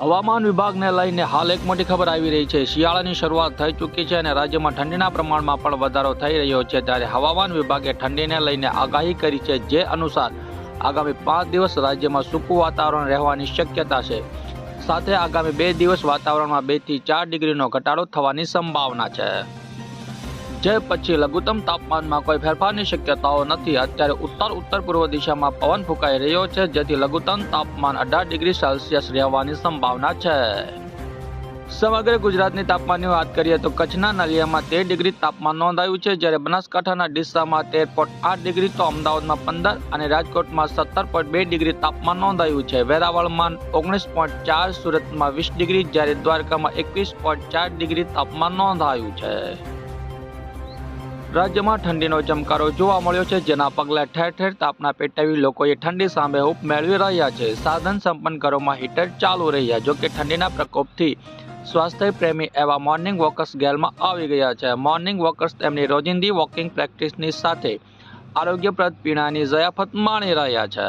હવામાન વિભાગને લઈને હાલ એક મોટી ખબર આવી રહી છે. શિયાળાની શરૂઆત થઈ ચૂકી છે અને રાજ્યમાં ઠંડીના પ્રમાણમાં પણ વધારો થઈ રહ્યો છે. ત્યારે હવામાન વિભાગે ઠંડીને લઈને આગાહી કરી છે જે અનુસાર આગામી પાંચ દિવસ રાજ્યમાં સૂકું વાતાવરણ રહેવાની શક્યતા છે. સાથે આગામી બે દિવસ વાતાવરણમાં બેથી ચાર ડિગ્રીનો ઘટાડો થવાની સંભાવના છે. જે પછી લઘુત્તમ તાપમાનમાં કોઈ ફેરફારની શક્યતાઓ નથી. અત્યારે ઉત્તર ઉત્તર પૂર્વ દિશામાં પવન ફૂંકાઈ રહ્યો છે, જેથી લઘુત્તમ તાપમાન અઢાર ડિગ્રી સેલ્સિયસ રહેવાની સંભાવના છે. સમગ્ર ગુજરાતની તાપમાનની વાત કરીએ તો કચ્છના નલિયામાં તેર ડિગ્રી તાપમાન નોંધાયું છે, જ્યારે બનાસકાંઠાના ડીસામાં તેર પોઈન્ટ આઠ ડિગ્રી, તો અમદાવાદમાં પંદર અને રાજકોટમાં સત્તર પોઈન્ટ બે ડિગ્રી તાપમાન નોંધાયું છે. વેરાવળમાં ઓગણીસ પોઈન્ટ ચાર, સુરતમાં વીસ ડિગ્રી, જ્યારે દ્વારકામાં એકવીસ પોઈન્ટ ચાર ડિગ્રી તાપમાન નોંધાયું છે. રાજ્યમાં ઠંડીનો ચમકારો જોવા મળ્યો છે, જેના પગલે ઠેર ઠેર તાપના પેટાવી લોકોએ ઠંડી સામે હૂપ મેળવી રહ્યા છે. સાધન સંપન્ન ઘરોમાં હીટર ચાલુ રહ્યા જોકે ઠંડીના પ્રકોપથી સ્વાસ્થ્ય પ્રેમી એવા મોર્નિંગ વોકર્સ ગેલમાં આવી ગયા છે. મોર્નિંગ વોકર્સ તેમની રોજિંદી વોકિંગ પ્રેક્ટિસની સાથે આરોગ્યપ્રદ પીણાની જયાફત માણી રહ્યા છે.